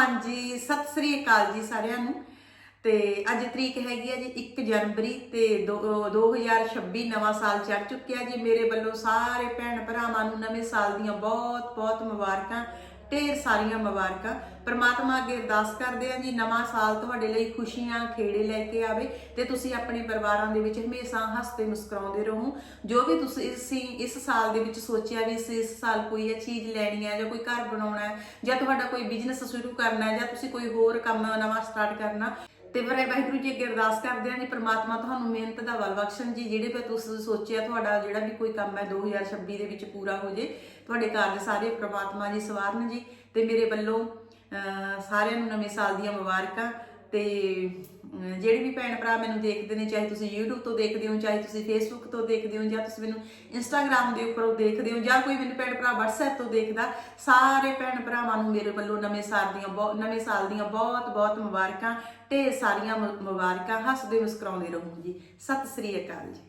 ਹਾਂਜੀ, ਸਤਿ ਸ੍ਰੀ ਅਕਾਲ ਜੀ ਸਾਰਿਆਂ ਨੂੰ। ਤੇ ਅੱਜ ਤਰੀਕ ਹੈਗੀ ਹੈ ਜੀ 1 ਜਨਵਰੀ ਤੇ ਦੋ- ਅਹ 2026 ਨਵਾਂ ਸਾਲ ਚੜ ਚੁੱਕਿਆ ਜੀ। ਮੇਰੇ ਵੱਲੋਂ ਸਾਰੇ ਭੈਣ ਭਰਾਵਾਂ ਨੂੰ ਨਵੇਂ ਸਾਲ ਦੀਆਂ ਬਹੁਤ ਬਹੁਤ ਮੁਬਾਰਕਾਂ। ਢੇਰ ਸਾਰੀਆਂ ਮੁਬਾਰਕਾਂ। ਪ੍ਰਮਾਤਮਾ ਅੱਗੇ ਅਰਦਾਸ ਕਰਦੇ ਆ ਜੀ, ਨਵਾਂ ਸਾਲ ਤੁਹਾਡੇ ਲਈ ਖੁਸ਼ੀਆਂ, ਖੇੜੇ ਲੈ ਕੇ ਆਵੇ ਤੇ ਤੁਸੀਂ ਆਪਣੇ ਪਰਿਵਾਰਾਂ ਦੇ ਵਿੱਚ ਹਮੇਸ਼ਾ ਹੱਸਦੇ ਮੁਸਕਰਾਉਂਦੇ ਰਹੋ। ਜੋ ਵੀ ਤੁਸੀਂ ਇਸ ਸਾਲ ਦੇ ਵਿੱਚ ਸੋਚਿਆ ਵੀ ਅਸੀਂ ਇਸ ਸਾਲ ਕੋਈ ਇਹ ਚੀਜ਼ ਲੈਣੀ ਹੈ ਜਾਂ ਕੋਈ ਘਰ ਬਣਾਉਣਾ ਹੈ ਜਾਂ ਤੁਹਾਡਾ ਕੋਈ ਬਿਜ਼ਨਸ ਸ਼ੁਰੂ ਕਰਨਾ ਹੈ ਜਾਂ ਤੁਸੀਂ ਕੋਈ ਹੋਰ ਕੰਮ ਨਵਾਂ ਸਟਾਰਟ ਕਰਨਾ ਤੇ ਵਰੇ ਵਾਹਿਗੁਰੂ ਜੀ ਅੱਗੇ ਅਰਦਾਸ ਕਰਦੇ ਹਾਂ ਜੀ, ਪ੍ਰਮਾਤਮਾ ਤੁਹਾਨੂੰ ਮਿਹਨਤ ਦਾ ਬਲ ਬਖਸ਼ਣ ਜੀ, ਜਿਹੜੇ ਵੀ ਤੁਸੀਂ ਸੋਚਿਆ ਤੁਹਾਡਾ ਜਿਹੜਾ ਵੀ ਕੋਈ ਕੰਮ ਹੈ 2026 ਦੇ ਵਿੱਚ ਪੂਰਾ ਹੋ ਜੇ, ਤੁਹਾਡੇ ਕਾਰਜ ਸਾਰੇ ਪ੍ਰਮਾਤਮਾ ਜੀ ਸਵਾਰਨ ਜੀ, ਤੇ ਮੇਰੇ ਵੱਲੋਂ ਸਾਰਿਆਂ ਨੂੰ ਨਵੇਂ ਸਾਲ ਦੀਆਂ ਮੁਬਾਰਕਾਂ, ਤੇ ਜਿਹੜੇ ਵੀ ਭੈਣ ਭਰਾ ਮੈਨੂੰ ਦੇਖਦੇ ਨੇ, ਚਾਹੇ ਤੁਸੀਂ YouTube ਤੋਂ ਦੇਖਦੇ ਹੋ, ਚਾਹੇ ਤੁਸੀਂ Facebook ਤੋਂ ਦੇਖਦੇ ਹੋ, ਜਾਂ ਤੁਸੀਂ ਮੈਨੂੰ Instagram ਦੇ ਉੱਪਰੋਂ ਦੇਖਦੇ ਹੋ, ਜਾਂ ਕੋਈ ਮੈਨੂੰ ਭੈਣ ਭਰਾ WhatsApp ਤੋਂ ਦੇਖਦਾ, ਸਾਰੇ ਭੈਣ ਭਰਾਵਾਂ ਨੂੰ ਮੇਰੇ ਵੱਲੋਂ ਨਵੇਂ ਸਾਲ ਦੀਆਂ ਬਹੁਤ ਨਵੇਂ ਸਾਲ ਦੀਆਂ ਬਹੁਤ ਬਹੁਤ ਮੁਬਾਰਕਾਂ, ਢੇਰ ਸਾਰੀਆਂ ਮੁ- ਮੁਬਾਰਕਾਂ। ਹੱਸਦੇ ਮੁਸਕਰਾਉਂਦੇ ਰਹੋ ਜੀ। ਸਤਿ ਸ੍ਰੀ ਅਕਾਲ ਜੀ।